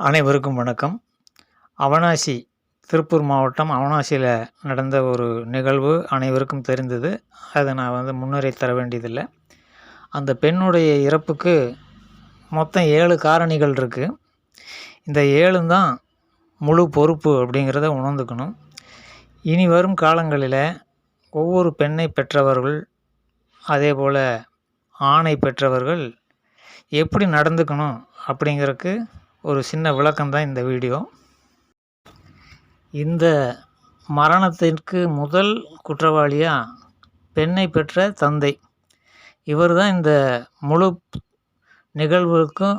அனைவருக்கும் வணக்கம். அவனாசி திருப்பூர் மாவட்டம் அவனாசியில் நடந்த ஒரு நிகழ்வு அனைவருக்கும் தெரிந்தது. அதை நான் வந்து முன்னுரை தர வேண்டியதில்லை. அந்த பெண்ணுடைய இறப்புக்கு மொத்தம் ஏழு காரணிகள் இருக்குது இந்த ஏழும் தான் முழு பொறுப்பு அப்படிங்கிறத உணர்ந்துக்கணும். இனி வரும் காலங்களில் ஒவ்வொரு பெண்ணை பெற்றவர்கள் அதே போல் ஆணை பெற்றவர்கள் எப்படி நடந்துக்கணும் அப்படிங்கிறதுக்கு ஒரு சின்ன விளக்கம் தான் இந்த வீடியோ. இந்த மரணத்திற்கு முதல் குற்றவாளியாக பெண்ணை பெற்ற தந்தை. இவர் தான் இந்த முழு நிகழ்வுக்கும்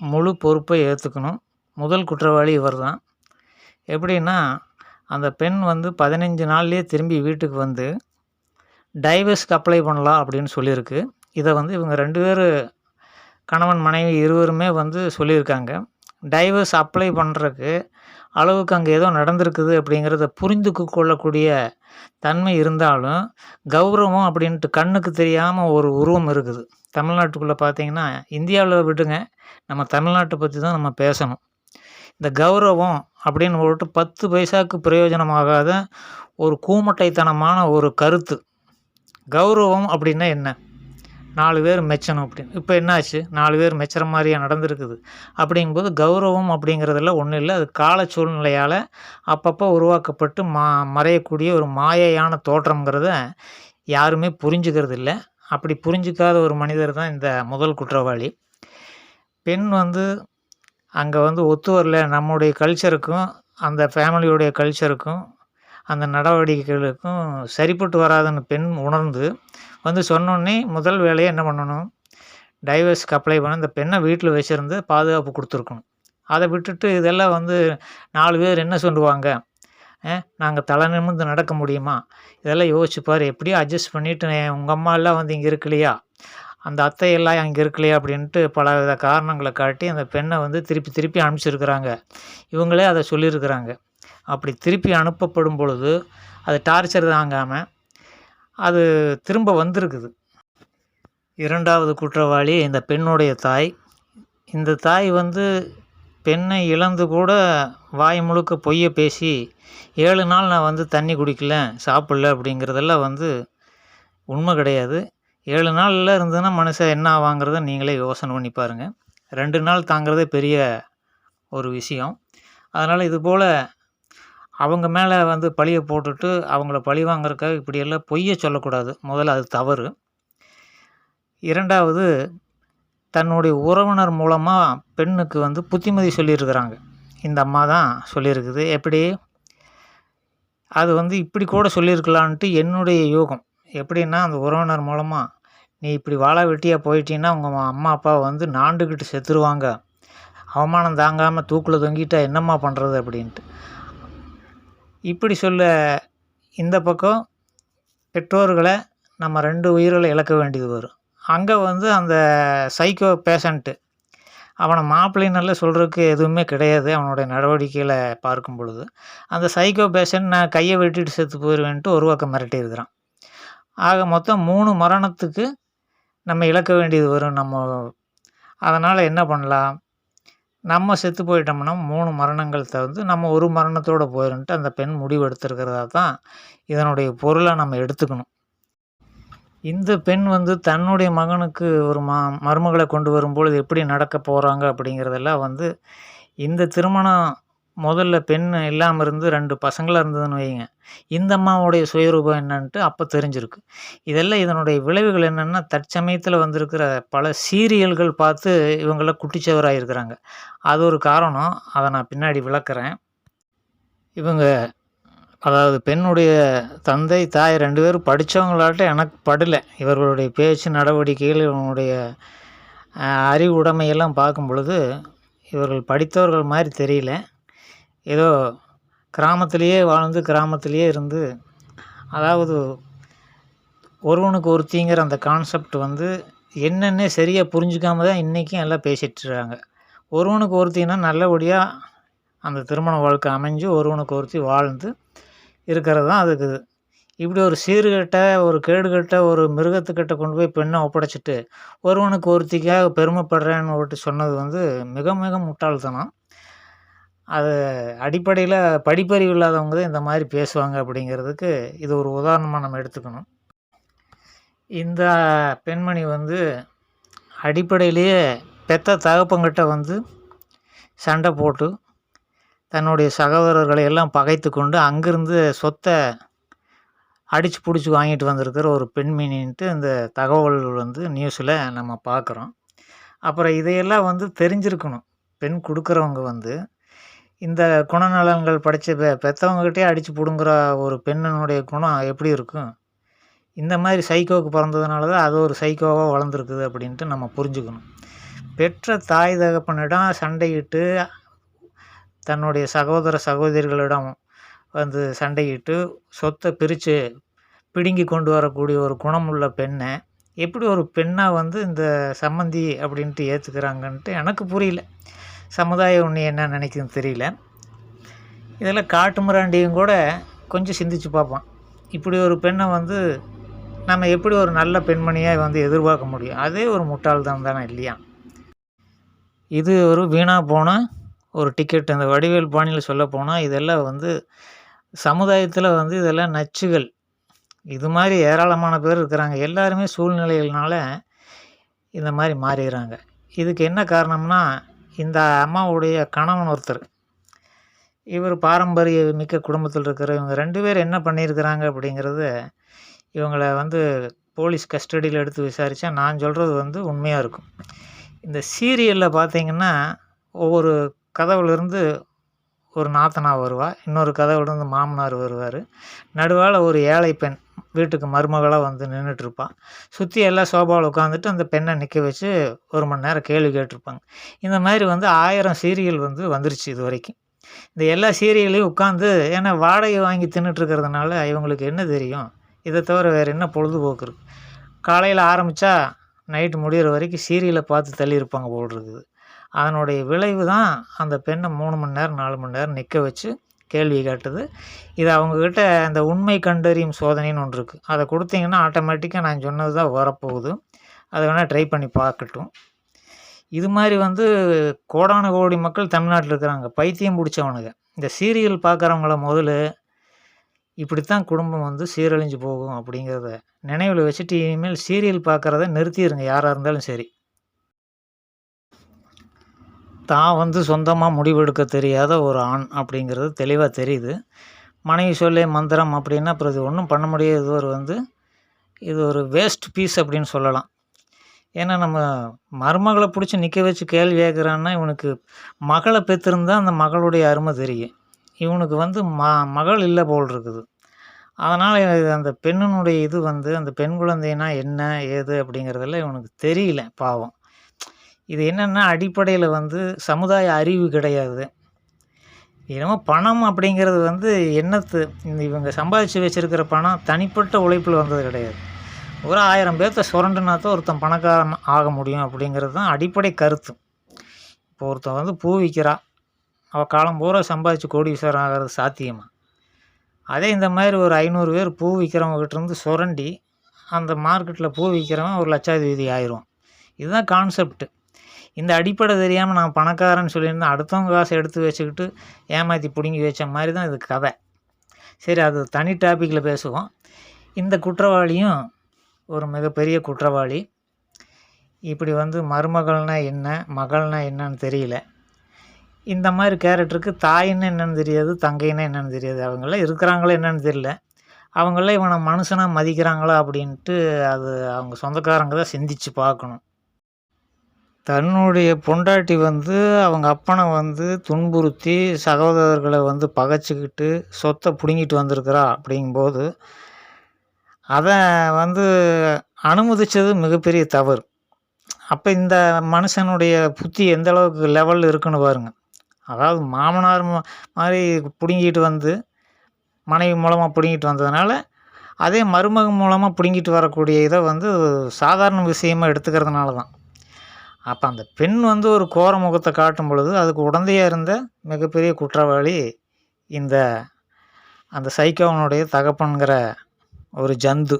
முழு பொறுப்பை ஏற்றுக்கணும் முதல் குற்றவாளி இவர் தான் எப்படின்னா அந்த பெண் வந்து பதினஞ்சு நாள்லேயே திரும்பி வீட்டுக்கு வந்து டைவர்ஸ்க்கு அப்ளை பண்ணலாம் அப்படின்னு சொல்லியிருக்கு. இதை வந்து இவங்க ரெண்டு பேர் கணவன் மனைவி இருவருமே வந்து சொல்லியிருக்காங்க. டைவர்ஸ் அப்ளை பண்ணுறக்கு அளவுக்கு அங்கே ஏதோ நடந்திருக்குது அப்படிங்கிறத புரிந்து கொள்ளக்கூடிய தன்மை இருந்தாலும் கௌரவம் அப்படின்ட்டு கண்ணுக்கு தெரியாமல் ஒரு உருவம் இருக்குது. தமிழ்நாட்டுக்குள்ளே பார்த்தீங்கன்னா இந்தியாவில் விடுங்க நம்ம தமிழ்நாட்டை பற்றி தான் நம்ம பேசணும். இந்த கௌரவம் அப்படின்னு போட்டு பத்து பைசாவுக்கு பிரயோஜனமாகாத ஒரு கூமட்டைத்தனமான ஒரு கருத்து. கௌரவம் அப்படின்னா என்ன? நாலு பேர் மெச்சணும் அப்படின்னு. இப்போ என்னாச்சு? நாலு பேர் மெச்சுற மாதிரியா நடந்திருக்குது. அப்படிங்கும்போது கௌரவம் அப்படிங்கிறதெல்லாம் ஒன்றும் இல்லை. அது கால சூழ்நிலையால் அப்பப்போ உருவாக்கப்பட்டு மா மறையக்கூடிய ஒரு மாயையான தோற்றம்ங்கிறத யாருமே புரிஞ்சுக்கிறது இல்லை. அப்படி புரிஞ்சிக்காத ஒரு மனிதர் தான் இந்த முதல் குற்றவாளி. பெண் வந்து அங்கே வந்து ஒத்து வரல. நம்முடைய கல்ச்சருக்கும் அந்த ஃபேமிலியுடைய கல்ச்சருக்கும் அந்த நடவடிக்கைகளுக்கும் சரிப்பட்டு வராதுன்னு பெண் உணர்ந்து வந்து சொன்னோடனே முதல் வேலையை என்ன பண்ணணும்? டைவர்ஸ்க்கு அப்ளை பண்ண இந்த பெண்ணை வீட்டில் வச்சுருந்து பாதுகாப்பு கொடுத்துருக்கணும். அதை விட்டுட்டு இதெல்லாம் வந்து நாலு பேர் என்ன சொல்லுவாங்க? நாங்கள் தலை நிமிர்ந்து நடக்க முடியுமா? இதெல்லாம் யோசிச்சுப்பார் எப்படியும் அட்ஜஸ்ட் பண்ணிவிட்டு உங்கள் அம்மா எல்லாம் வந்து இங்கே இருக்கலையா? அந்த அத்தையெல்லாம் அங்கே இருக்கலையா? அப்படின்ட்டு பல வித காரணங்களை காட்டி அந்த பெண்ணை வந்து திருப்பி திருப்பி அனுப்பிச்சிருக்கிறாங்க. இவங்களே அதை சொல்லியிருக்கிறாங்க. அப்படி திருப்பி அனுப்பப்படும் பொழுது அது டார்ச்சர் தாங்காமல் அது திரும்ப வந்திருக்குது. இரண்டாவது குற்றவாளி இந்த பெண்ணுடைய தாய். இந்த தாய் வந்து பெண்ணை இழந்து கூட வாய் முழுக்க பொய்யை பேசி ஏழு நாள் நான் வந்து தண்ணி குடிக்கல சாப்பிடல அப்படிங்கிறதெல்லாம் வந்து உண்மை கிடையாது. ஏழு நாளில் இருந்ததுன்னா மனுஷன் என்ன ஆவாங்கிறத நீங்களே யோசனை பண்ணி பாருங்கள் ரெண்டு நாள் தாங்கிறதே பெரிய ஒரு விஷயம். அதனால் இது போல் அவங்க மேலே வந்து பழியை போட்டுட்டு அவங்கள பழி வாங்குறதுக்காக இப்படியெல்லாம் பொய்யை சொல்லக்கூடாது. முதல்ல அது தவறு. இரண்டாவது தன்னுடைய உறவினர் மூலமாக பெண்ணுக்கு வந்து புத்திமதி சொல்லியிருக்கிறாங்க. இந்த அம்மா தான் சொல்லியிருக்குது. எப்படி? அது வந்து இப்படி கூட சொல்லியிருக்கலான்ட்டு என்னுடைய யோகம். எப்படின்னா அந்த உறவினர் மூலமாக நீ இப்படி வாழா வெட்டியாக போயிட்டீங்கன்னா உங்கள் அம்மா அப்பா வந்து நாண்டுக்கிட்டு செத்துருவாங்க. அவமானம் தாங்காமல் தூக்கில் தொங்கிட்டா என்னம்மா பண்ணுறது அப்படின்ட்டு. இப்படி சொல்ல இந்த பக்கம் பெற்றோர்களை நம்ம ரெண்டு உயிர்களை இழக்க வேண்டியது வரும். அங்கே வந்து அந்த சைக்கோ பேஷண்ட்டு அவனை மாப்பிள்ளைனால சொல்கிறதுக்கு எதுவுமே கிடையாது. அவனுடைய நடவடிக்கைகளை பார்க்கும் பொழுது. அந்த சைக்கோ பேஷண்ட் நான் கையை வெட்டிட்டு செத்து போயிடுவேன்ட்டு ஒரு பக்கம் மிரட்டியிருக்கிறான் ஆக மொத்தம் மூணு மரணத்துக்கு நம்ம இழக்க வேண்டியது வரும் நம்ம. அதனால் என்ன பண்ணலாம்? நம்ம செத்து போயிட்டோம்னா மூணு மரணங்கள் தவிர்த்து நம்ம ஒரு மரணத்தோடு போயிடும்ட்டு அந்த பெண் முடிவெடுத்திருக்கிறதா தான் இதனுடைய பொருளை நம்ம எடுத்துக்கணும். இந்த பெண் வந்து தன்னுடைய மகனுக்கு ஒரு ம மருமகளை கொண்டு வரும்பொழுது எப்படி நடக்க போகிறாங்க அப்படிங்கிறதெல்லாம் வந்து இந்த திருமணம் முதல்ல பெண் இல்லாமல் இருந்து ரெண்டு பசங்களாக இருந்ததுன்னு வைங்க இந்த அம்மாவுடைய சுயரூபம் என்னன்ட்டு அப்போ தெரிஞ்சிருக்கு. இதெல்லாம் இதனுடைய விளைவுகள் என்னென்னா தற்சமயத்தில் வந்திருக்கிற பல சீரியல்கள் பார்த்து இவங்களாம் குட்டிச்சவராக இருக்கிறாங்க அது ஒரு காரணம். அதை நான் பின்னாடி விளக்குறேன். இவங்க அதாவது பெண்ணுடைய தந்தை தாய் ரெண்டு பேரும் படித்தவங்களாட்ட எனக்கு படலை. இவர்களுடைய பேச்சு நடவடிக்கைகள் இவனுடைய அறிவு உடைமையெல்லாம் பார்க்கும் பொழுது இவர்கள் படித்தவர்கள் மாதிரி தெரியல. ஏதோ கிராமத்திலேயே வாழ்ந்து கிராமத்திலேயே இருந்து அதாவது ஒருவனுக்கு ஒருத்திங்கிற அந்த கான்செப்ட் வந்து என்னென்ன சரியாக புரிஞ்சுக்காம தான் இன்றைக்கும் எல்லாம் பேசிகிட்ருக்காங்க ஒருவனுக்கு ஒருத்தினா நல்லபடியாக அந்த திருமண வாழ்க்கை அமைஞ்சு ஒருவனுக்கு ஒருத்தி வாழ்ந்து இருக்கிறது தான் அதுக்கு. இப்படி ஒரு சீர்கெட்ட ஒரு கேடுகட்ட ஒரு மிருகத்துக்கிட்ட கொண்டு போய் பெண்ணை ஒப்படைச்சிட்டு ஒருவனுக்கு ஒருத்திக்காக பெருமைப்படுறேன்னு விட்டு சொன்னது வந்து மிக மிக முட்டாள்தனம். அது அடிப்படையில் படிப்பறிவு இல்லாதவங்க தான் இந்த மாதிரி பேசுவாங்க அப்படிங்கிறதுக்கு இது ஒரு உதாரணமாக நம்ம எடுத்துக்கணும். இந்த பெண்மணி வந்து அடிப்படையிலேயே பெத்த தகப்பங்கிட்ட வந்து சண்டை போட்டு தன்னுடைய சகோதரர்களை எல்லாம் பகைத்து கொண்டு அங்கிருந்து சொத்தை அடித்து பிடிச்சி வாங்கிட்டு வந்திருக்கிற ஒரு பெண்மணின்ட்டு இந்த தகவல் வந்து நியூஸில் நம்ம பார்க்குறோம். அப்புறம் இதையெல்லாம் வந்து தெரிஞ்சிருக்கணும். பெண் கொடுக்குறவங்க வந்து இந்த குணநலன்கள் படித்த பெ பெற்றவங்ககிட்டே அடித்து பிடுங்குற ஒரு பெண்ணினுடைய குணம் எப்படி இருக்கும்? இந்த மாதிரி சைக்கோவுக்கு பிறந்ததுனால தான் அது ஒரு சைக்கோவாக வளர்ந்துருக்குது அப்படின்ட்டு நம்ம புரிஞ்சுக்கணும். பெற்ற தாய் தகப்பனிடம் சண்டையிட்டு தன்னுடைய சகோதர சகோதரிகளிடம் வந்து சண்டையிட்டு சொத்தை பிரித்து பிடுங்கி கொண்டு வரக்கூடிய ஒரு குணமுள்ள பெண்ணை எப்படி ஒரு பெண்ணாக வந்து இந்த சம்மந்தி அப்படின்ட்டு ஏற்றுக்கிறாங்கன்ட்டு எனக்கு புரியல. சமுதாயம் ஒன்று என்ன நினைக்குதுன்னு தெரியல. இதில் காட்டுமிராண்டியும் கூட கொஞ்சம் சிந்திச்சு பார்ப்பான். இப்படி ஒரு பெண்ணை வந்து நம்ம எப்படி ஒரு நல்ல பெண்மணியாக வந்து எதிர்பார்க்க முடியும்? அதே ஒரு முட்டாள்தான் தானே இல்லையா? இது ஒரு வீணாக போன ஒரு டிக்கெட் அந்த வடிவேல் பாணியில் சொல்ல போனால் இதெல்லாம் வந்து சமுதாயத்தில் வந்து இதெல்லாம் நச்சுகள். இது மாதிரி ஏராளமான பேர் இருக்கிறாங்க. எல்லாருமே சூழ்நிலைகள்னால இந்த மாதிரி மாறிடுறாங்க. இதுக்கு என்ன காரணம்னா இந்த அம்மாவுடைய கணவன் ஒருத்தர். இவர் பாரம்பரிய மிக்க குடும்பத்தில் இருக்கிற இவங்க ரெண்டு பேர் என்ன பண்ணியிருக்கிறாங்க அப்படிங்கிறது இவங்களை வந்து போலீஸ் கஸ்டடியில் எடுத்து விசாரித்தா நான் சொல்கிறது வந்து உண்மையாக இருக்கும். இந்த சீரியலில் பார்த்திங்கன்னா ஒவ்வொரு கதவுலேருந்து ஒரு நாத்தனா வருவா இன்னொரு கதவுலேருந்து மாமனார் வருவார். நடுவால் ஒரு ஏழை பெண் வீட்டுக்கு மருமகளாக வந்து நின்றுட்டுருப்பான் சுற்றி எல்லாம் சோபாவில் உட்காந்துட்டு அந்த பெண்ணை நிற்க வச்சு ஒரு மணி நேரம் கேள்வி கேட்டிருப்பாங்க. இந்த மாதிரி வந்து ஆயிரம் சீரியல் வந்து வந்துருச்சு இது வரைக்கும். இந்த எல்லா சீரியலையும் உட்காந்து ஏன்னா வாடகை வாங்கி தின்னுட்டுருக்கிறதுனால இவங்களுக்கு என்ன தெரியும்? இதை தவிர வேறு என்ன பொழுதுபோக்கு இருக்குது காலையில் ஆரம்பித்தா நைட்டு முடிகிற வரைக்கும் சீரியலை பார்த்து தள்ளியிருப்பாங்க போல் இருக்குது. அதனுடைய விளைவு தான் அந்த பெண்ணை மூணு மணி நேரம் நாலு மணி நேரம் நிற்க வச்சு கேள்வி கேட்டது. இது அவங்கக்கிட்ட அந்த உண்மை கண்டறியும் சோதனைன்னு ஒன்று இருக்குது அதை கொடுத்தீங்கன்னா ஆட்டோமேட்டிக்காக நான் சொன்னது தான் வரப்போகுது. அதை வேணால் ட்ரை பண்ணி பார்க்கட்டும். இது மாதிரி வந்து கோடான கோடி மக்கள் தமிழ்நாட்டில் இருக்கிறாங்க. பைத்தியம் பிடிச்சவனுங்க. இந்த சீரியல் பார்க்குறவங்கள முதல்ல இப்படித்தான் குடும்பம் வந்து சீரழிஞ்சு போகும் அப்படிங்கிறத நினைவில் வச்சுட்டு இனிமேல் சீரியல் பார்க்குறத நிறுத்திடுங்க யாராக இருந்தாலும் சரி. தான் வந்து சொந்தமாக முடிவெடுக்க தெரியாத ஒரு ஆண் அப்படிங்கிறது தெளிவாக தெரியுது. மனைவி சொல்லே மந்திரம் அப்படின்னா அப்புறம் இது ஒன்றும் பண்ண முடியாது. இது ஒரு வந்து இது ஒரு வேஸ்ட் பீஸ் அப்படின்னு சொல்லலாம். ஏன்னா நம்ம மருமகளை பிடிச்சி நிற்க வச்சு கேள்வி கேட்குறான்னா இவனுக்கு மகளை பெற்றிருந்தால் அந்த மகளுடைய அருமை தெரியும். இவனுக்கு வந்து ம மகள் இல்லை போல் இருக்குது. அதனால் அந்த பெண்ணினுடைய இது வந்து அந்த பெண் குழந்தைனா என்ன ஏது அப்படிங்கிறதெல்லாம் இவனுக்கு தெரியல பாவம். இது என்னென்னா அடிப்படையில் வந்து சமுதாய அறிவு கிடையாது. என்னமோ பணம் அப்படிங்கிறது வந்து என்னத்து இந்த இவங்க சம்பாதிச்சு வச்சுருக்கிற பணம் தனிப்பட்ட உழைப்பில் வந்தது கிடையாது. ஒரு ஆயிரம் பேர்த்த சுரண்டுனா தான் ஒருத்தன் பணக்காரன் ஆக முடியும் அப்படிங்கிறது தான் அடிப்படை கருத்து. இப்போ ஒருத்தன் வந்து பூ விற்கிறா அவள் காலம் பூரா சம்பாதிச்சு கோடீஸ்வரன் ஆகிறது சாத்தியமா? அதே இந்த மாதிரி ஒரு ஐநூறு பேர் பூ விற்கிறவங்ககிட்டருந்து சுரண்டி அந்த மார்க்கெட்டில் பூ விற்கிறவன் ஒரு லட்சாதிபதி ஆயிரும் இதுதான் கான்செப்ட்டு இந்த அடிப்படை தெரியாமல் நான் பணக்காரன்னு சொல்லியிருந்தேன் அடுத்தவங்க காசை எடுத்து வச்சுக்கிட்டு ஏமாற்றி பிடுங்கி வச்ச மாதிரி தான் இது கதை. சரி அது தனி டாப்பிக்கில் பேசுவோம். இந்த குற்றவாளியும் ஒரு மிகப்பெரிய குற்றவாளி. இப்படி வந்து மருமகள்னா என்ன மகள்னா என்னன்னு தெரியல. இந்த மாதிரி கேரக்டருக்கு தாயின்னு என்னென்னு தெரியாது தங்கைன்னா என்னென்னு தெரியாது. அவங்களாம் இருக்கிறாங்களா என்னென்னு தெரியல. அவங்களாம் இவனை மனுஷனாக மதிக்கிறாங்களா அப்படின்ட்டு அது அவங்க சொந்தக்காரங்க தான் சிந்திச்சு பார்க்கணும். தன்னுடைய பொண்டாட்டி வந்து அவங்க அப்பனை வந்து துன்புறுத்தி சகோதரர்களை வந்து பகைச்சிக்கிட்டு சொத்தை பிடுங்கிட்டு வந்திருக்கிறா அப்படிங்கும்போது அதை வந்து அனுமதித்தது மிகப்பெரிய தவறு. அப்போ இந்த மனுஷனுடைய புத்தி எந்த அளவுக்கு லெவலில் இருக்குன்னு பாருங்க. அதாவது மாமனார் மாதிரி பிடுங்கிட்டு வந்து மனைவி மூலமாக பிடுங்கிட்டு வந்ததுனால அதே மருமகன் மூலமாக பிடுங்கிட்டு வரக்கூடிய இதை வந்து சாதாரண விஷயமாக எடுத்துக்கிறதுனால தான் அப்போ அந்த பெண் வந்து ஒரு கோர முகத்தை காட்டும் பொழுது அதுக்கு உடந்தையாக இருந்த மிகப்பெரிய குற்றவாளி இந்த அந்த சைக்கோவனுடைய தகப்பனுங்கிற ஒரு ஜந்து.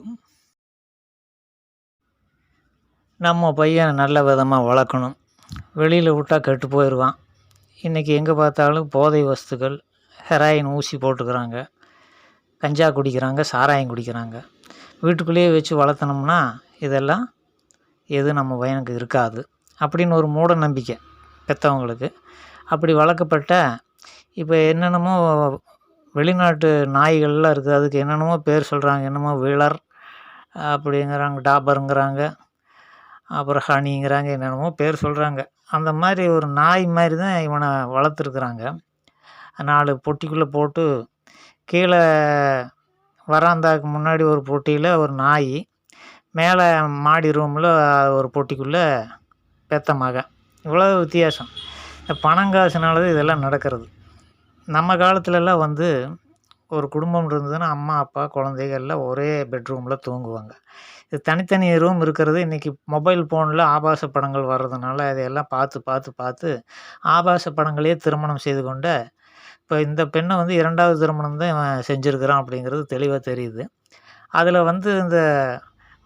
நம்ம பையன் நல்ல விதமாக வளர்க்கணும். வெளியில் விட்டால் கெட்டு போயிடுவான் இன்றைக்கி எங்கே பார்த்தாலும் போதை வஸ்துக்கள் ஹெராயின் ஊசி போட்டுக்கிறாங்க. கஞ்சா குடிக்கிறாங்க சாராயம் குடிக்கிறாங்க. வீட்டுக்குள்ளேயே வச்சு வளர்த்தனோம்னா இதெல்லாம் எதுவும் நம்ம பையனுக்கு இருக்காது. அப்படின்னு ஒரு மூட நம்பிக்கை பெற்றவங்களுக்கு அப்படி வளர்க்கப்பட்ட இப்போ என்னென்னமோ வெளிநாட்டு நாய்கள்லாம் இருக்குது அதுக்கு என்னென்னமோ பேர் சொல்கிறாங்க என்னமோ வீலர் அப்படிங்கிறாங்க டாபருங்கிறாங்க. அப்புறம் ஹனிங்கிறாங்க என்னென்னமோ பேர் சொல்கிறாங்க அந்த மாதிரி ஒரு நாய் மாதிரி தான் இவனை வளர்த்துருக்குறாங்க. நாலு பொட்டிக்குள்ளே போட்டு கீழே வராந்தாக்கு முன்னாடி ஒரு பொட்டியில் ஒரு நாய் மேலே மாடி ரூமில் ஒரு பொட்டிக்குள்ளே பெத்த மகன் இவ்வளோ வித்தியாசம். இந்த பணம் காசுனால தான் இதெல்லாம் நடக்கிறது. நம்ம காலத்துலலாம் வந்து ஒரு குடும்பம் இருந்ததுன்னா அம்மா அப்பா குழந்தைகள்லாம் ஒரே பெட்ரூமில் தூங்குவாங்க. இது தனித்தனி ரூம் இருக்கிறது. இன்றைக்கி மொபைல் ஃபோனில் ஆபாச படங்கள் வர்றதுனால அதையெல்லாம் பார்த்து பார்த்து பார்த்து ஆபாச படங்களையே திருமணம் செய்து கொண்ட இப்போ இந்த பெண்ணை வந்து இரண்டாவது திருமணம் தான் இவன் செஞ்சுருக்கிறான் அப்படிங்கிறது தெளிவாக தெரியுது. அதில் வந்து இந்த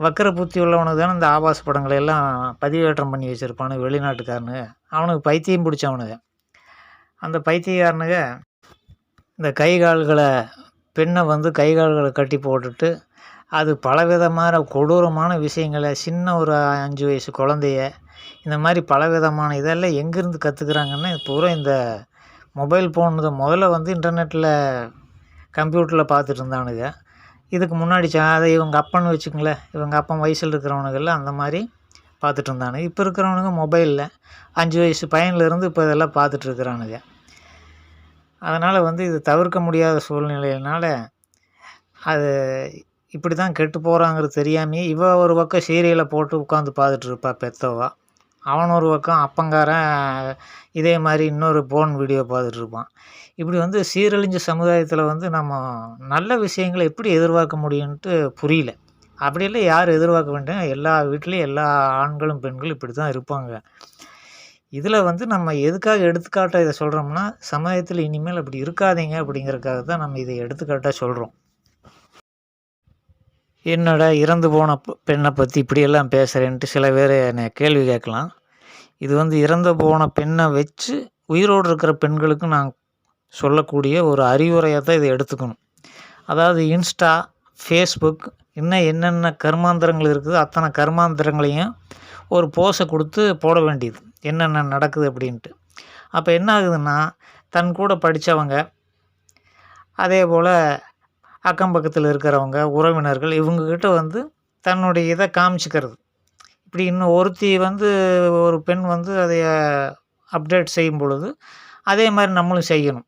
வக்கர புத்தி உள்ளவனுக்கு தானே இந்த ஆபாச படங்களை எல்லாம் பதிவேற்றம் பண்ணி வச்சுருப்பானு வெளிநாட்டுக்காரனுங்க. அவனுக்கு பைத்தியம் பிடிச்சவனுங்க அந்த பைத்தியக்காரனுங்க இந்த கை கால்களை பெண்ணை வந்து கை கால்களை கட்டி போட்டுட்டு அது பலவிதமான கொடூரமான விஷயங்களை சின்ன ஒரு அஞ்சு வயசு குழந்தைய இந்த மாதிரி பலவிதமான இதெல்லாம் எங்கேருந்து கற்றுக்குறாங்கன்னா பூரா இந்த மொபைல் ஃபோன் முதல்ல வந்து இன்டர்நெட்டில் கம்ப்யூட்டரில் பார்த்துட்டு இருந்தானுங்க. இதுக்கு முன்னாடி சா அதை இவங்க அப்பன்னு வச்சுக்கங்களேன். இவங்க அப்பன் வயசில் இருக்கிறவனுங்கெல்லாம் அந்த மாதிரி பார்த்துட்டு இருந்தானுங்க. இப்போ இருக்கிறவனுங்க மொபைலில் அஞ்சு வயசு பையன்லேருந்து இப்போ இதெல்லாம் பார்த்துட்ருக்குறானுங்க அதனால் வந்து இது தவிர்க்க முடியாத சூழ்நிலையினால் அது இப்படி தான் கெட்டு போகிறாங்கிறது தெரியாமையே இவ ஒரு பக்கம் சீரியலை போட்டு உட்காந்து பார்த்துட்ருப்பா பெத்தவா. அவன் ஒரு பக்கம் அப்பங்காரன் இதே மாதிரி இன்னொரு போன் வீடியோ பார்த்துட்ருப்பான் இப்படி வந்து சீரழிஞ்ச சமுதாயத்தில் வந்து நம்ம நல்ல விஷயங்களை எப்படி எதிர்பார்க்க முடியும்ன்ட்டு புரியல. அப்படியெல்லாம் யார் எதிர்பார்க்க வேண்டாம் எல்லா வீட்லேயும் எல்லா ஆண்களும் பெண்களும் இப்படி தான் இருப்பாங்க. இதில் வந்து நம்ம எதுக்காக எடுத்துக்காட்டாக இதை சொல்கிறோம்னா சமுதாயத்தில் இனிமேல் அப்படி இருக்காதீங்க அப்படிங்கிறதுக்காக தான் நம்ம இதை எடுத்துக்காட்டாக சொல்கிறோம் என்னடா இறந்து போன பெண்ணை பற்றி இப்படியெல்லாம் பேசுகிறேன்ட்டு சில பேர் என்னை கேள்வி கேட்கலாம். இது வந்து இறந்து போன பெண்ணை வச்சு உயிரோடு இருக்கிற பெண்களுக்கு நான் சொல்லக்கூடிய ஒரு அறிவுரையாக தான் இதை எடுத்துக்கணும். அதாவது இன்ஸ்டா ஃபேஸ்புக் இன்னும் என்னென்ன கர்மாந்திரங்கள் இருக்குது அத்தனை கர்மாந்திரங்களையும் ஒரு போஸை கொடுத்து போட வேண்டியது. என்னென்ன நடக்குது அப்படின்ட்டு. அப்போ என்ன ஆகுதுன்னா தன் கூட படித்தவங்க அதே போல் அக்கம் பக்கத்தில் இருக்கிறவங்க உறவினர்கள் இவங்கக்கிட்ட வந்து தன்னுடைய இதை காமிச்சிக்கிறது. இப்படி இன்னும் ஒருத்தி வந்து ஒரு பெண் வந்து அதை அப்டேட் செய்யும் பொழுது அதே மாதிரி நம்மளும் செய்யணும்.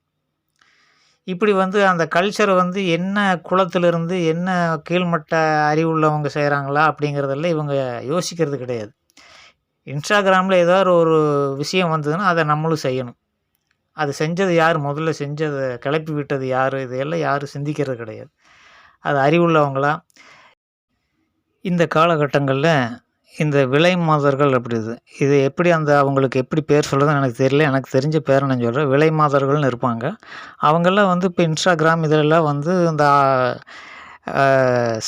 இப்படி வந்து அந்த கல்ச்சரை வந்து என்ன குளத்திலிருந்து என்ன கீழ்மட்ட அறிவுள்ளவங்க செய்கிறாங்களா அப்படிங்கிறதெல்லாம் இவங்க யோசிக்கிறது கிடையாது. இன்ஸ்டாகிராமில் ஏதாவது ஒரு விஷயம் வந்ததுன்னா அதை நம்மளும் செய்யணும். அது செஞ்சது யார்? முதல்ல செஞ்சதை கிளப்பி விட்டது யார்? இதையெல்லாம் யாரும் சிந்திக்கிறது கிடையாது. அது அறிவுள்ளவங்களா? இந்த காலகட்டங்களில் இந்த விலை மாதர்கள் அப்படி இது. இது எப்படி அந்த அவங்களுக்கு எப்படி பேர் சொல்கிறதுன்னு எனக்கு தெரியல. எனக்கு தெரிஞ்ச பேரை நான் சொல்கிறேன் விலை மாதர்கள்னு இருப்பாங்க. அவங்கெல்லாம் வந்து இப்போ இன்ஸ்டாகிராம் இதிலெல்லாம் வந்து இந்த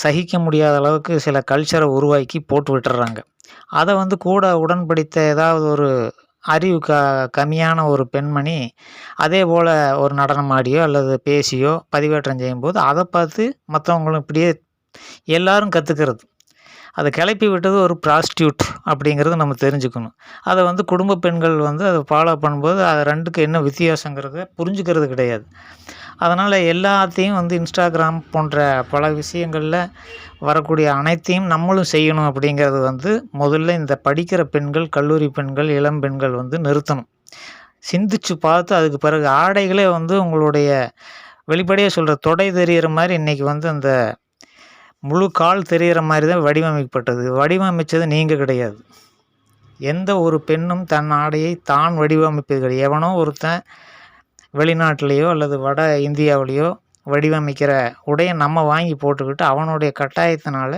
சகிக்க முடியாத அளவுக்கு சில கல்ச்சரை உருவாக்கி போட்டு விட்டுறாங்க. அதை வந்து கூட உடன்படித்த ஏதாவது ஒரு அறிவு க கம்மியான ஒரு பெண்மணி அதே போல் ஒரு நடனம் ஆடியோ அல்லது பேசியோ பதிவேற்றம் செய்யும்போது அதை பார்த்து மற்றவங்களும் இப்படியே எல்லாரும் கற்றுக்கிறது அதை கிளப்பி விட்டது ஒரு ப்ராஸ்டியூட் அப்படிங்கிறது நம்ம தெரிஞ்சுக்கணும். அதை வந்து குடும்ப பெண்கள் வந்து அதை ஃபாலோ பண்ணும்போது அது ரெண்டுக்கு என்ன வித்தியாசங்கிறத புரிஞ்சுக்கிறது கிடையாது. அதனால் எல்லாத்தையும் வந்து இன்ஸ்டாகிராம் போன்ற பல விஷயங்களில் வரக்கூடிய அனைத்தையும் நம்மளும் செய்யணும் அப்படிங்கிறது வந்து முதல்ல இந்த படிக்கிற பெண்கள் கல்லூரி பெண்கள் இளம் பெண்கள் வந்து நிறுத்தணும். சிந்திச்சு பார்த்து அதுக்கு பிறகு ஆடைகளே வந்து உங்களுடைய வெளிப்படையாக சொல்கிற தொடை தெரிகிற மாதிரி இன்றைக்கி வந்து அந்த முழு கால் தெரிகிற மாதிரி தான் வடிவமைக்கப்பட்டது. வடிவமைச்சது நீங்கள் கிடையாது. எந்த ஒரு பெண்ணும் தன் ஆடையை தான் வடிவமைப்பது கிடையாது எவனோ ஒருத்தன் வெளிநாட்டிலேயோ அல்லது வட இந்தியாவிலேயோ வடிவமைக்கிற உடையை நம்ம வாங்கி போட்டுக்கிட்டு அவனுடைய கட்டாயத்தினால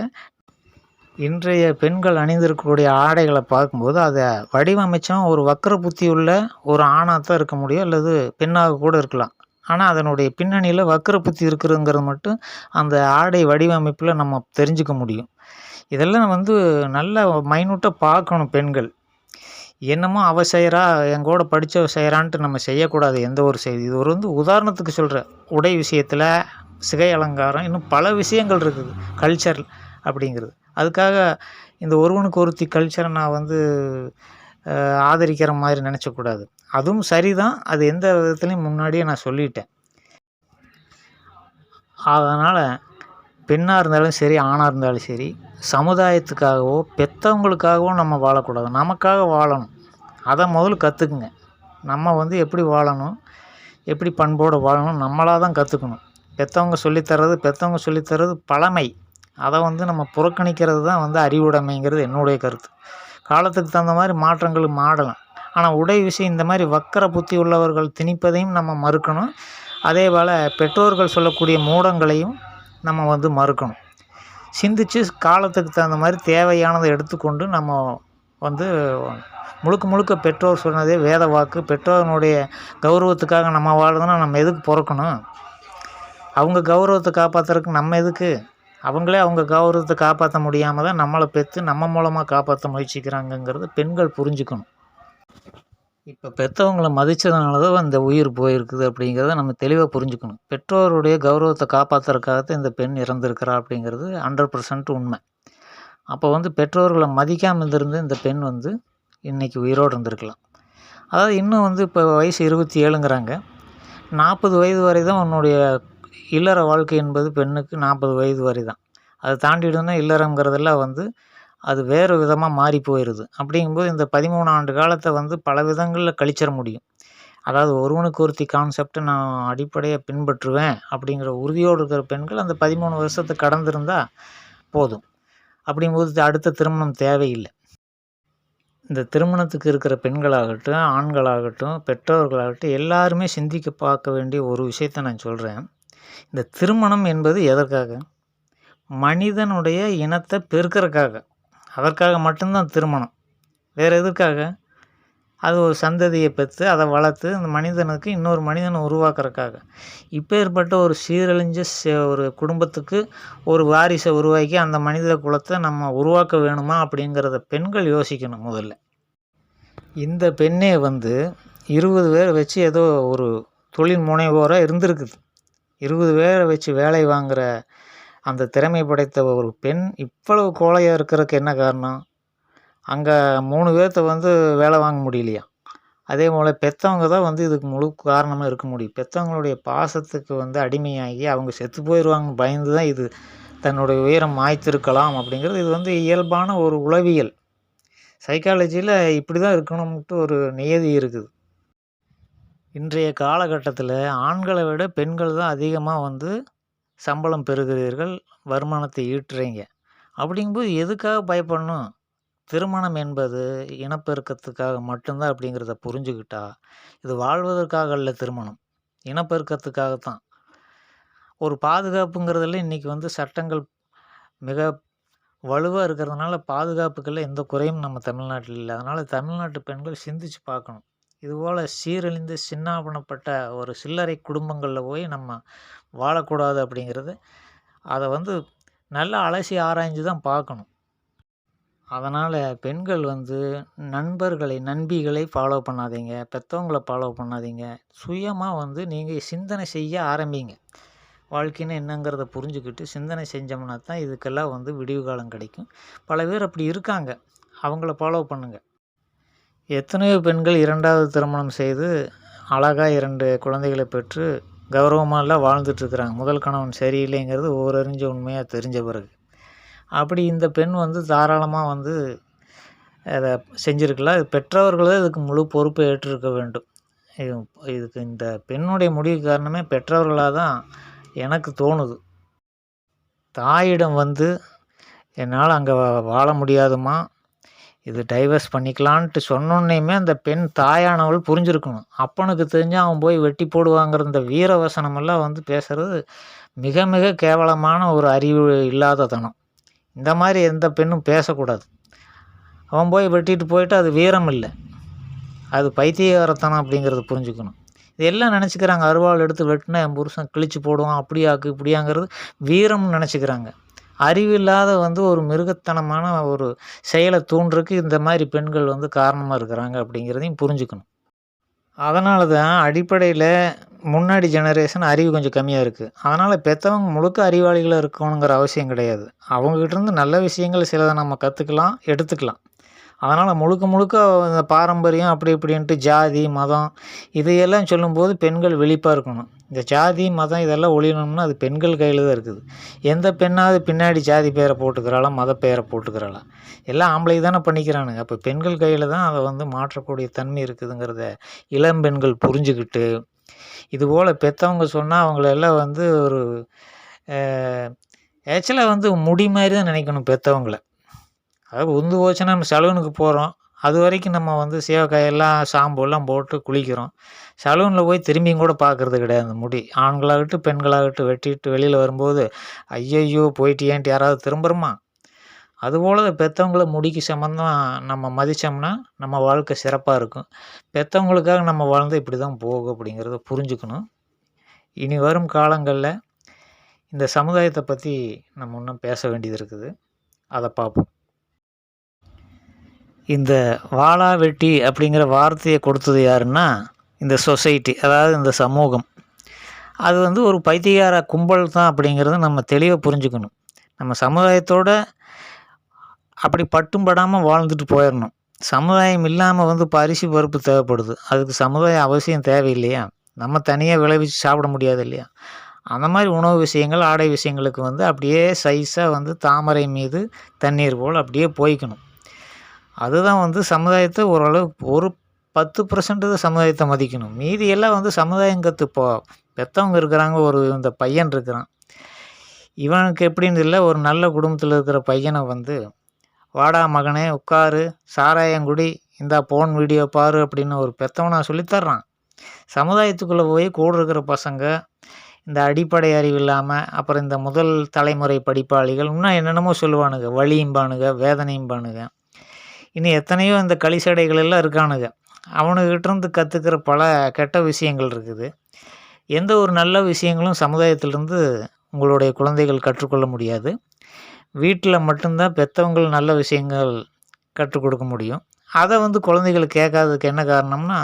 இன்றைய பெண்கள் அணிந்திருக்கக்கூடிய ஆடைகளை பார்க்கும்போது அதை வடிவமைச்சவன் ஒரு வக்கர புத்தி உள்ள ஒரு ஆணாக தான் இருக்க முடியும். அல்லது பெண்ணாக கூட இருக்கலாம். ஆனால் அதனுடைய பின்னணியில் வக்கர புத்தி இருக்குதுங்கிறது மட்டும் அந்த ஆடை வடிவமைப்பில் நம்ம தெரிஞ்சுக்க முடியும். இதெல்லாம் வந்து நல்ல மைனூட்டாக பார்க்கணும் பெண்கள். என்னமோ அவ செய்கிறா எங்கூட படித்தவ செய்கிறான்ட்டு நம்ம செய்யக்கூடாது எந்த ஒரு செய்தி. இது ஒரு வந்து உதாரணத்துக்கு சொல்கிற உடை விஷயத்தில் சிகை அலங்காரம் இன்னும் பல விஷயங்கள் இருக்குது கல்ச்சர் அப்படிங்கிறது. அதுக்காக இந்த ஒருவனுக்கு ஒருத்தி கல்ச்சரை நான் வந்து ஆதரிக்கிற மாதிரி நினச்சக்கூடாது. அதுவும் சரிதான். அது எந்த விதத்துலையும் முன்னாடியே நான் சொல்லிட்டேன். அதனால் பெண்ணாக இருந்தாலும் சரி ஆணாக இருந்தாலும் சரி சமுதாயத்துக்காகவோ பெற்றவங்களுக்காகவோ நம்ம வாழக்கூடாது. நமக்காக வாழணும். அதை முதல்ல கற்றுக்குங்க நம்ம வந்து எப்படி வாழணும் எப்படி பண்போடு வாழணும் நம்மளாக தான் கற்றுக்கணும் பெற்றவங்க சொல்லித்தர்றது பெற்றவங்க சொல்லித்தர்றது பழமை. அதை வந்து நம்ம புறக்கணிக்கிறது தான் வந்து அறிவுடைமைங்கிறது என்னுடைய கருத்து. காலத்துக்கு தகுந்த மாதிரி மாற்றங்கள் மாடலாம் ஆனால் உடை விஷயம் இந்த மாதிரி வக்கர புத்தி உள்ளவர்கள் திணிப்பதையும் நம்ம மறுக்கணும். அதே போல் பெற்றோர்கள் சொல்லக்கூடிய மூடங்களையும் நம்ம வந்து மறுக்கணும். சிந்திச்சு காலத்துக்கு தகுந்த மாதிரி தேவையானதை எடுத்துக்கொண்டு நம்ம வந்து முழுக்க முழுக்க பெற்றோர் சொன்னதே வேத வாக்கு. பெற்றோர்களுடைய கௌரவத்துக்காக நம்ம வாழுதுன்னா நம்ம எதுக்கு பிறக்கணும்? அவங்க கௌரவத்தை காப்பாற்றுறதுக்கு நம்ம எதுக்கு? அவங்களே அவங்க கௌரவத்தை காப்பாற்ற முடியாமல் தான் நம்மளை பெற்று நம்ம மூலமாக காப்பாற்ற முயற்சிக்கிறாங்கங்கிறது பெண்கள் புரிஞ்சுக்கணும். இப்போ பெற்றவங்களை மதித்ததுனால தான் இந்த உயிர் போயிருக்குது அப்படிங்கிறத நம்ம தெளிவாக புரிஞ்சுக்கணும். பெற்றோருடைய கௌரவத்தை காப்பாற்றுறதுக்காகத்தான் இந்த பெண் இறந்துருக்கிறா அப்படிங்கிறது ஹண்ட்ரட் பர்சன்ட் உண்மை. அப்போ வந்து பெற்றோர்களை மதிக்காமல் இருந்திருந்து இந்த பெண் வந்து இன்றைக்கி உயிரோடு இருந்திருக்கலாம். அதாவது இன்னும் வந்து இப்போ வயசு இருபத்தி ஏழுங்கிறாங்க நாற்பது வயது வரை தான் உன்னுடைய இல்லற வாழ்க்கை என்பது பெண்ணுக்கு நாற்பது வயது வரை தான் அதை தாண்டிடுன்னா இல்லறங்கிறதெல்லாம் வந்து அது வேறு விதமாக மாறி போயிடுது அப்படிங்கும்போது இந்த பதிமூணு ஆண்டு காலத்தை வந்து பல விதங்களில் கழிச்சிட முடியும். அதாவது ஒருவனுக்கு ஒருத்தி கான்செப்டை நான் அடிப்படையாக பின்பற்றுவேன் அப்படிங்கிற உறுதியோடு இருக்கிற பெண்கள் அந்த பதிமூணு வருஷத்தை கடந்திருந்தால் போதும். அப்படிங்கும்போது அடுத்த திருமணம் தேவையில்லை. இந்த திருமணத்துக்கு இருக்கிற பெண்களாகட்டும் ஆண்களாகட்டும் பெற்றோர்களாகட்டும் எல்லாருமே சிந்திக்க பார்க்க வேண்டிய ஒரு விஷயத்தை நான் சொல்கிறேன் இந்த திருமணம் என்பது எதற்காக? மனிதனுடைய இனத்தை பெருக்கிறதுக்காக. அதற்காக மட்டும்தான் திருமணம். வேறு எதுக்காக அது ஒரு சந்ததியை பெற்று அதை வளர்த்து அந்த மனிதனுக்கு இன்னொரு மனிதனை உருவாக்கிறக்காக இப்போ ஏற்பட்ட ஒரு சீரழிஞ்ச சே- ஒரு குடும்பத்துக்கு ஒரு வாரிசை உருவாக்கி அந்த மனித குலத்தை நம்ம உருவாக்க வேணுமா அப்படிங்கிறத பெண்கள் யோசிக்கணும் முதல்ல. இந்த பெண்ணே வந்து இருபது பேரை வச்சு ஏதோ ஒரு தொழில் முனைவோராக இருந்திருக்குது. இருபது பேரை வச்சு வேலை வாங்குகிற அந்த திறமை படைத்த ஒரு பெண் இவ்வளவு கோழையாக இருக்கிறதுக்கு என்ன காரணம்? அங்கே மூணு பேர்த்த வந்து வேலை வாங்க முடியலையா? அதே போல் பெற்றவங்க தான் வந்து இதுக்கு முழு காரணமாக இருக்க முடியும். பெற்றவங்களுடைய பாசத்துக்கு வந்து அடிமையாகி அவங்க செத்து போயிடுவாங்க பயந்து தான் இது தன்னுடைய உயரம் மாய்த்திருக்கலாம் அப்படிங்கிறது இது வந்து இயல்பான ஒரு உளவியல். சைக்காலஜியில் இப்படி தான் இருக்கணும்ட்டு ஒரு நியதி இருக்குது. இன்றைய காலகட்டத்தில் ஆண்களை விட பெண்கள் தான் அதிகமாக வந்து சம்பளம் பெறுகிறீர்கள் வருமானத்தை ஈட்டுறீங்க. அப்படிங்கும்போது எதுக்காக பயப்படணும்? திருமணம் என்பது இனப்பெருக்கத்துக்காக மட்டும்தான் அப்படிங்கிறத புரிஞ்சுக்கிட்டா இது வாழ்வதற்காக அல்ல திருமணம். இனப்பெருக்கத்துக்காகத்தான். ஒரு பாதுகாப்புங்கிறதுல இன்றைக்கி வந்து சட்டங்கள் மிக வலுவாக இருக்கிறதுனால பாதுகாப்புக்கெல்லாம் எந்த குறையும் நம்ம தமிழ்நாட்டில் இல்லை. அதனால் தமிழ்நாட்டு பெண்கள் சிந்திச்சு பார்க்கணும். இதுபோல் சீரழிந்து சின்னாபனப்பட்ட ஒரு சில்லறை குடும்பங்களில் போய் நம்ம வாழக்கூடாது அப்படிங்கிறது அதை வந்து நல்லா அலசி ஆராய்ஞ்சு தான் பார்க்கணும். அதனால் பெண்கள் வந்து நண்பர்களை நண்பிகளை ஃபாலோ பண்ணாதீங்க பெற்றவங்கள ஃபாலோ பண்ணாதீங்க. சுயமாக வந்து நீங்கள் சிந்தனை செய்ய ஆரம்பிங்க. வாழ்க்கைன்னு என்னங்கிறத புரிஞ்சுக்கிட்டு சிந்தனை செஞ்சோம்னா தான் இதுக்கெல்லாம் வந்து விடிவு காலம் கிடைக்கும். பல பேர் அப்படி இருக்காங்க. அவங்கள ஃபாலோ பண்ணுங்கள் எத்தனையோ பெண்கள் இரண்டாவது திருமணம் செய்து அழகாக இரண்டு குழந்தைகளை பெற்று கௌரவமாக எல்லாம் வாழ்ந்துட்டுருக்குறாங்க முதல் கணவன் சரியில்லைங்கிறது ஓரறிஞ்ச உண்மையாக தெரிஞ்ச பிறகு. அப்படி இந்த பெண் வந்து தாராளமாக வந்து அதை செஞ்சுருக்கலாம் இது பெற்றவர்களே இதுக்கு முழு பொறுப்பை ஏற்றிருக்க வேண்டும். இது இதுக்கு இந்த பெண்ணுடைய முடிவு காரணமே பெற்றவர்களாக தான் எனக்கு தோணுது. தாயிடம் வந்து என்னால் அங்கே வாழ முடியாதுமா? இது டைவர்ஸ் பண்ணிக்கலான்ட்டு சொன்னோன்னையுமே அந்த பெண் தாயானவள் புரிஞ்சிருக்கணும். அப்பனுக்கு தெரிஞ்சு அவன் போய் வெட்டி போடுவாங்கிற இந்த வீரவசனமெல்லாம் வந்து பேசுகிறது மிக மிக கேவலமான ஒரு அறிவு இல்லாததனம் இந்த மாதிரி எந்த பெண்ணும் பேசக்கூடாது. அவன் போய் வெட்டிட்டு போயிட்டு அது வீரம் இல்லை. அது பைத்தியகாரத்தனம் அப்படிங்கிறது புரிஞ்சுக்கணும். இது எல்லாம் நினச்சிக்கிறாங்க. அருவாள் எடுத்து வெட்டினா என் புருஷன் கிழிச்சு போடுவான் அப்படியாக்கு இப்படியாங்கிறது வீரம்னு நினச்சிக்கிறாங்க. அறிவில்லாத வந்து ஒரு மிருகத்தனமான ஒரு செயலை தூண்டுறதுக்கு இந்த மாதிரி பெண்கள் வந்து காரணமாக இருக்கிறாங்க அப்படிங்கிறதையும் புரிஞ்சுக்கணும். அதனால தான் அடிப்படையில் முன்னாடி ஜெனரேஷன் அறிவு கொஞ்சம் கம்மியாக இருக்குது அதனால் பெற்றவங்க முழுக்க அறிவாளிகளாக இருக்கணுங்கிற அவசியம் கிடையாது. அவங்ககிட்டருந்து நல்ல விஷயங்கள் சிலதை நம்ம கற்றுக்கலாம் எடுத்துக்கலாம். அதனால் முழுக்க முழுக்க இந்த பாரம்பரியம் அப்படி இப்படின்ட்டு ஜாதி மதம் இதையெல்லாம் சொல்லும்போது பெண்கள் விழிப்பாக இருக்கணும். இந்த ஜாதி மதம் இதெல்லாம் ஒழியணும்னா அது பெண்கள் கையில் தான் இருக்குது. எந்த பெண்ணாவது பின்னாடி ஜாதி பேரை போட்டுக்கிறாளா மத பேரை போட்டுக்கிறாளா? எல்லாம் ஆம்பளை தானே பண்ணிக்கிறானுங்க. அப்போ பெண்கள் கையில் தான் அதை வந்து மாற்றக்கூடிய தன்மை இருக்குதுங்கிறத இளம் பெண்கள் புரிஞ்சுக்கிட்டு இதுபோல் பெற்றவங்க சொன்னால் அவங்களெல்லாம் வந்து ஒரு ஆக்சுவலாக வந்து முடி மாதிரி தான் நினைக்கணும் பெற்றவங்கள அதாவது உந்து போச்சுன்னா நம்ம செலவனுக்கு போகிறோம் அது வரைக்கும் நம்ம வந்து சீவக்காயெல்லாம் ஷாம்பு எல்லாம் போட்டு குளிக்கிறோம். சலூனில் போய் திரும்பியும் கூட பார்க்குறது கிடையாது அந்த முடி. ஆண்களாகட்டும் பெண்களாகட்டும் வெட்டிட்டு வெளியில் வரும்போது ஐயையோ போயிட்டியேன்ட்டு யாராவது திரும்புகிறோமா அதுபோல் பெற்றவங்கள முடிக்கு சம்மந்தம் நம்ம மதித்தோம்னா நம்ம வாழ்க்கை சிறப்பாக இருக்கும். பெற்றவங்களுக்காக நம்ம வாழ்ந்து இப்படி தான் போகும் அப்படிங்கிறத புரிஞ்சுக்கணும். இனி வரும் காலங்களில் இந்த சமுதாயத்தை பற்றி நம்ம இன்னும் பேச வேண்டியது இருக்குது. அதை பார்ப்போம். இந்த வாளா வெட்டி அப்படிங்கிற வார்த்தையை கொடுத்தது யாருன்னா இந்த சொசைட்டி அதாவது இந்த சமூகம். அது வந்து ஒரு பைத்தியகார கும்பல் தான் அப்படிங்கிறத நம்ம தெளிவாக புரிஞ்சுக்கணும். நம்ம சமுதாயத்தோட அப்படி பட்டும் படாமல் வாழ்ந்துட்டு போயிடணும். சமுதாயம் இல்லாமல் வந்து பரிசு பருப்பு தேவைப்படுது. அதுக்கு சமுதாயம் அவசியம் தேவையில்லையா? நம்ம தனியாக விளைவிச்சு சாப்பிட முடியாது இல்லையா? அந்த மாதிரி உணவு விஷயங்கள் ஆடை விஷயங்களுக்கு வந்து அப்படியே சைஸாக வந்து தாமரை மீது தண்ணீர் போல் அப்படியே போய்க்கணும். அதுதான் வந்து சமுதாயத்தை ஓரளவு ஒரு பத்து பர்சன்ட் தான் சமுதாயத்தை மதிக்கணும். மீதி எல்லாம் வந்து சமுதாயம் கற்று இப்போ பெற்றவங்க இருக்கிறாங்க ஒரு இந்த பையன் இருக்கிறான். இவனுக்கு எப்படின்னு இல்லை ஒரு நல்ல குடும்பத்தில் இருக்கிற பையனை வந்து வாடா மகனே உட்காரு சாராயங்குடி இந்த போன் வீடியோ பாரு அப்படின்னு ஒரு பெற்றவனை சொல்லித்தர்றான். சமுதாயத்துக்குள்ளே போய் கூட இருக்கிற பசங்க இந்த அடிப்படை அறிவு இல்லாமல் அப்புறம் இந்த முதல் தலைமுறை படிப்பாளிகள் இன்னும் என்னென்னமோ சொல்லுவானுங்க. வழியும்பானுங்க வேதனையும்பானுங்க. இனி எத்தனையோ இந்த களிசடைகள் எல்லாம் இருக்கானுங்க. அவனுக்கிட்டேருந்து கற்றுக்கிற பல கெட்ட விஷயங்கள் இருக்குது. எந்த ஒரு நல்ல விஷயங்களும் சமுதாயத்திலேருந்து உங்களுடைய குழந்தைகள் கற்றுக்கொள்ள முடியாது. வீட்டில் மட்டும்தான் பெற்றவங்கள் நல்ல விஷயங்கள் கற்றுக் கொடுக்க முடியும். அதை வந்து குழந்தைகள் கேட்காததுக்கு என்ன காரணம்னா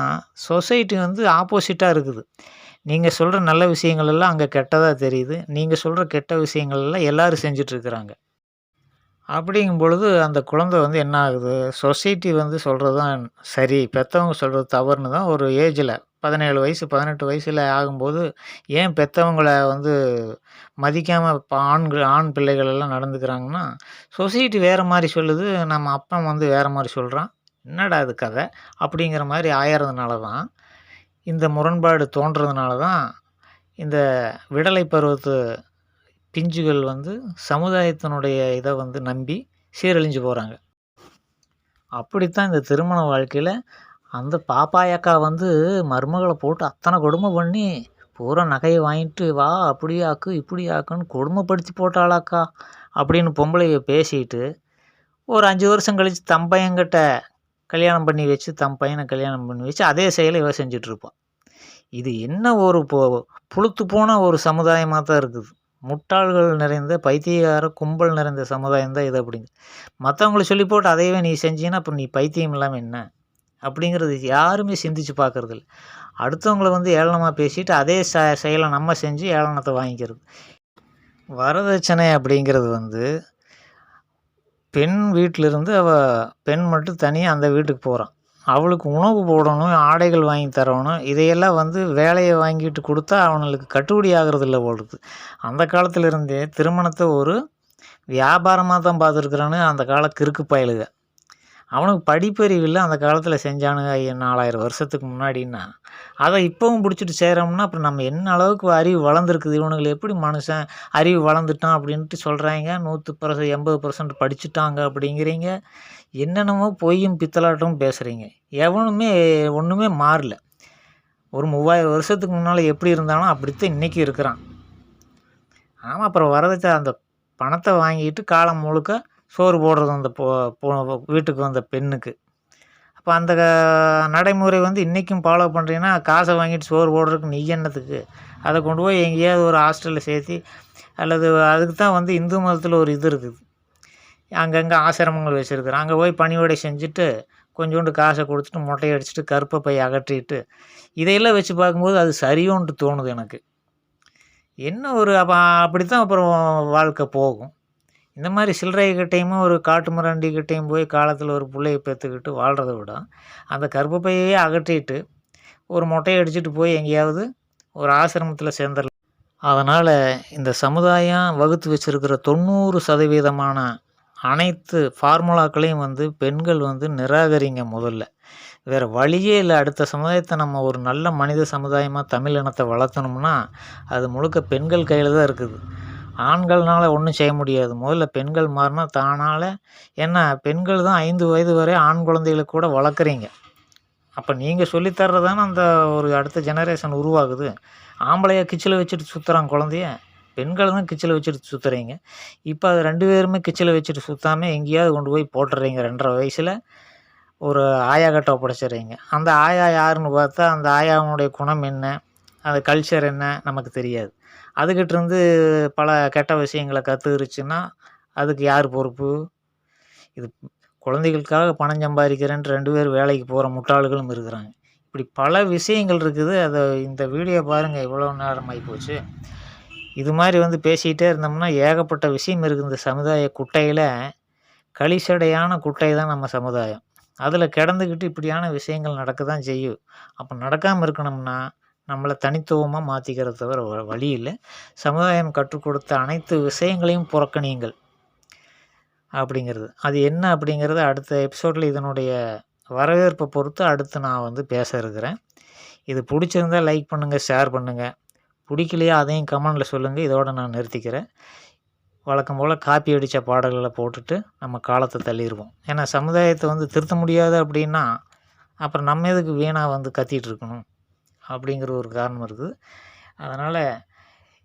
சொசைட்டி வந்து ஆப்போசிட்டாக இருக்குது. நீங்கள் சொல்கிற நல்ல விஷயங்கள் எல்லாம் அங்கே கெட்டதாக தெரியுது. நீங்கள் சொல்கிற கெட்ட விஷயங்கள் எல்லாம் எல்லோரும் செஞ்சிட்ருக்குறாங்க அப்படிங்கும் பொழுது அந்த குழந்தை வந்து என்ன ஆகுது? சொசைட்டி வந்து சொல்கிறது தான் சரி. பெற்றவங்க சொல்கிறது தவறுன்னு தான் ஒரு ஏஜில் பதினேழு வயசு பதினெட்டு வயசில் ஆகும்போது ஏன் பெற்றவங்கள வந்து மதிக்காமல் இப்போ ஆண்கள் ஆண் பிள்ளைகள் எல்லாம் நடந்துக்கிறாங்கன்னா சொசைட்டி வேறு மாதிரி சொல்லுது நம்ம அப்பன் வந்து வேறு மாதிரி சொல்கிறான் என்னடா அது கதை? அப்படிங்கிற மாதிரி ஆயறதுனால தான் இந்த முரண்பாடு தோன்றதுனால தான் இந்த விடலை பருவத்து பிஞ்சுகள் வந்து சமுதாயத்தினுடைய இதை வந்து நம்பி சீரழிஞ்சு போகிறாங்க அப்படித்தான் இந்த திருமண வாழ்க்கையில் அந்த பாப்பாயக்கா வந்து மருமகளை போட்டு அத்தனை கொடுமை பண்ணி பூரா நகையை வாங்கிட்டு வா அப்படி ஆக்கு இப்படி ஆக்குன்னு கொடுமைப்படுத்தி போட்டாளாக்கா அப்படின்னு பொம்பளைய பேசிட்டு ஒரு அஞ்சு வருஷம் கழித்து தம் பையன்கிட்ட கல்யாணம் பண்ணி வச்சு தம் பையனை கல்யாணம் பண்ணி வச்சு அதே செயலை இவ செஞ்சிட்ருப்பான் இது என்ன ஒரு பொ புழுத்து போன ஒரு சமுதாயமாக தான் இருக்குது. முட்டாள்கள் நிறைந்த பைத்தியகார கும்பல் நிறைந்த சமுதாயம் தான் இது அப்படிங்க. மற்றவங்கள சொல்லி போட்டு அதையவே நீ செஞ்சீங்கன்னா அப்புறம் நீ பைத்தியம் இல்லாமல் என்ன? அப்படிங்கிறது யாருமே சிந்திச்சு பார்க்குறதில்ல அடுத்தவங்கள வந்து ஏளனமாக பேசிட்டு அதே ச செயலை நம்ம செஞ்சு ஏளனத்தை வாங்கிக்கிறது. வரதட்சணை அப்படிங்கிறது வந்து பெண் வீட்டிலிருந்து அவள் பெண் மட்டும் தனியாக அந்த வீட்டுக்கு போகிறான் அவளுக்கு உணவு போடணும் ஆடைகள் வாங்கி தரணும் இதையெல்லாம் வந்து வேலையை வாங்கிட்டு கொடுத்தா அவனுக்கு கட்டுப்படி ஆகிறது இல்லை அந்த காலத்தில் இருந்தே திருமணத்தை ஒரு வியாபாரமாக தான் பார்த்துருக்குறானு அந்த கால கிறுக்கு பயலுக. அவனுக்கு படிப்பறிவு இல்லை அந்த காலத்தில் செஞ்சானுங்க நாலாயிரம் வருஷத்துக்கு முன்னாடின்னா. அதை இப்போவும் பிடிச்சிட்டு செய்கிறோம்னா அப்புறம் நம்ம என்ன அளவுக்கு அறிவு வளர்ந்துருக்குது? இவனுங்களை எப்படி மனுஷன் அறிவு வளர்ந்துட்டான் அப்படின்ட்டு சொல்கிறாங்க நூற்று பர்சன்ட் எண்பது பர்சன்ட் படிச்சுட்டாங்க அப்படிங்கிறீங்க. என்னென்னமோ பொய்யும் பித்தலாட்டமும் பேசுகிறீங்க எவனுமே ஒன்றுமே மாறல. ஒரு மூவாயிரம் வருஷத்துக்கு முன்னால் எப்படி இருந்தாலும் அப்படித்தான் இன்றைக்கி இருக்கிறான். ஆமாம் அப்புறம் வரதட்ச அந்த பணத்தை வாங்கிட்டு காலம் முழுக்க சோறு போடுறது அந்த வீட்டுக்கு வந்த பெண்ணுக்கு. அப்போ அந்த க- நடைமுறை வந்து இன்றைக்கும் ஃபாலோ பண்ணுறீங்கன்னா காசை வாங்கிட்டு சோறு போடுறதுக்கு நீ என்னத்துக்கு? அதை கொண்டு போய் எங்கேயாவது ஒரு ஹாஸ்டலில் சேர்த்தி அல்லது அதுக்கு தான் வந்து இந்து மதத்தில் ஒரு இது இருக்குது. அங்கங்கே ஆசிரமங்கள் வச்சுருக்குறோம் அங்கே போய் பணிவிடை செஞ்சுட்டு கொஞ்சோண்டு காசை கொடுத்துட்டு மொட்டையை அடிச்சுட்டு கருப்பை பை அகற்றிட்டு இதையெல்லாம் வச்சு பார்க்கும்போது அது சரியோன்ட்டு தோணுது எனக்கு. என்ன ஒரு அப்போ அப்படி தான் அப்புறம் வாழ்க்கை போகும். இந்த மாதிரி சில்லறைகிட்டையும் ஒரு காட்டு மிராண்டிக்கிட்டையும் போய் காலத்தில் ஒரு பிள்ளைய பெற்றுக்கிட்டு வாழ்கிறத விட அந்த கர்ப்பப்பையே அகற்றிட்டு ஒரு மொட்டையை அடிச்சுட்டு போய் எங்கேயாவது ஒரு ஆசிரமத்தில் சேர்ந்துடலாம். அதனால் இந்த சமுதாயம் வகுத்து வச்சுருக்கிற தொண்ணூறு சதவீதமான அனைத்து ஃபார்முலாக்களையும் வந்து பெண்கள் வந்து நிராகரிங்க முதல்ல. வேறு வழியே இல்லை. அடுத்த சமுதாயத்தை நம்ம ஒரு நல்ல மனித சமுதாயமாக தமிழ் இனத்தை வளர்த்தணும்னா அது முழுக்க பெண்கள் கையில் தான் இருக்குது. ஆண்கள்னால ஒன்றும் செய்ய முடியாது. முதல்ல பெண்கள் மாறினா தானால் ஏன்னா பெண்கள் தான் ஐந்து வயது வரை ஆண் குழந்தைகளை கூட வளர்க்குறீங்க. அப்போ நீங்கள் சொல்லித்தர்றதானே அந்த ஒரு அடுத்த ஜெனரேஷன் உருவாகுது. ஆம்பளைய கிச்சில் வச்சுட்டு சுற்றுறான் குழந்தைய. பெண்களை தான் கிச்சில் வச்சுட்டு சுற்றுறீங்க இப்போ அது ரெண்டு பேருமே கிச்சில் வச்சுட்டு சுற்றாமல் எங்கேயாவது கொண்டு போய் போட்டுறீங்க ரெண்டரை வயசில். ஒரு ஆயா கட்டை ஒப்படைச்சிடுறீங்க அந்த ஆயா யாருன்னு பார்த்தா அந்த ஆயாவுடைய குணம் என்ன? அந்த கல்ச்சர் என்ன? நமக்கு தெரியாது. அதுக்கிட்ட இருந்து பல கெட்ட விஷயங்களை கற்றுக்கிருச்சுன்னா அதுக்கு யார் பொறுப்பு? இது குழந்தைகளுக்காக பணம் சம்பாதிக்கிறேன்ட்டு ரெண்டு பேர் வேலைக்கு போகிற முட்டாள்களும் இருக்கிறாங்க. இப்படி பல விஷயங்கள் இருக்குது. அதை இந்த வீடியோ பாருங்கள் இவ்வளோ நேரம் ஆகி போச்சு. இது மாதிரி வந்து பேசிக்கிட்டே இருந்தோம்னா ஏகப்பட்ட விஷயம் இருக்குது. இந்த சமுதாய குட்டையில் களிசடையான குட்டை தான் நம்ம சமுதாயம். அதில் கிடந்துக்கிட்டு இப்படியான விஷயங்கள் நடக்க தான் செய்யும். அப்போ நடக்காமல் இருக்கணும்னா நம்மளை தனித்துவமாக மாற்றிக்கிறத தவிர வ- வழி இல்லை. சமுதாயம் கற்றுக் கொடுத்த அனைத்து விஷயங்களையும் புறக்கணியுங்கள். அப்படிங்கிறது. அது என்ன அப்படிங்கிறது அடுத்த எபிசோடில் இதனுடைய வரவேற்பை பொறுத்து அடுத்து நான் வந்து பேச இருக்கிறேன். இது பிடிச்சிருந்தா லைக் பண்ணுங்கள் ஷேர் பண்ணுங்கள் பிடிக்கலையா அதையும் கமெண்டில் சொல்லுங்கள் இதோடு நான் நிறுத்திக்கிறேன். வழக்கம் போல் காப்பி அடித்த பாடல்களை போட்டுட்டு நம்ம காலத்தை தள்ளிடுவோம் ஏன்னா சமுதாயத்தை வந்து திருத்த முடியாது அப்படின்னா அப்புறம் நம்ம எதுக்கு வீணாக வந்து கத்திகிட்டு இருக்கணும் அப்படிங்கிற ஒரு காரணம் இருக்குது. அதனால்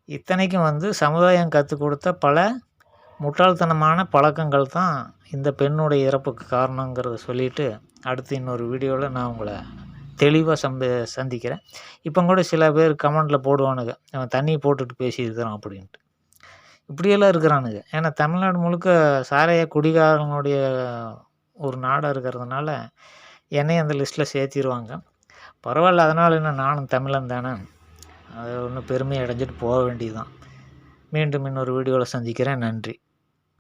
இத்தனைக்கும் வந்து சமுதாயம் கற்றுக் கொடுத்த பல முட்டாள்தனமான பழக்கங்கள் தான் இந்த பெண்ணுடைய இறப்புக்கு காரணங்கிறத சொல்லிட்டு அடுத்து இன்னொரு வீடியோவில் நான் உங்களை தெளிவாக சம்ப சந்திக்கிறேன். இப்போ கூட சில பேர் கமெண்டில் போடுவானுங்க. அவன் தண்ணி போட்டுட்டு பேசியிருக்கிறான் அப்படின்ட்டு. இப்படியெல்லாம் இருக்கிறானுங்க. ஏன்னா தமிழ்நாடு முழுக்க சாரைய குடிகாரனுடைய ஒரு நாடாக இருக்கிறதுனால என்னையும் அந்த லிஸ்ட்டில் சேர்த்திடுவாங்க பரவாயில்ல அதனால் என்ன நானும் தமிழன் தானே? அது ஒன்றும் பெருமை அடைஞ்சிட்டு போக வேண்டியதுதான். மீண்டும் இன்னொரு வீடியோவில் சந்திக்கிறேன். நன்றி.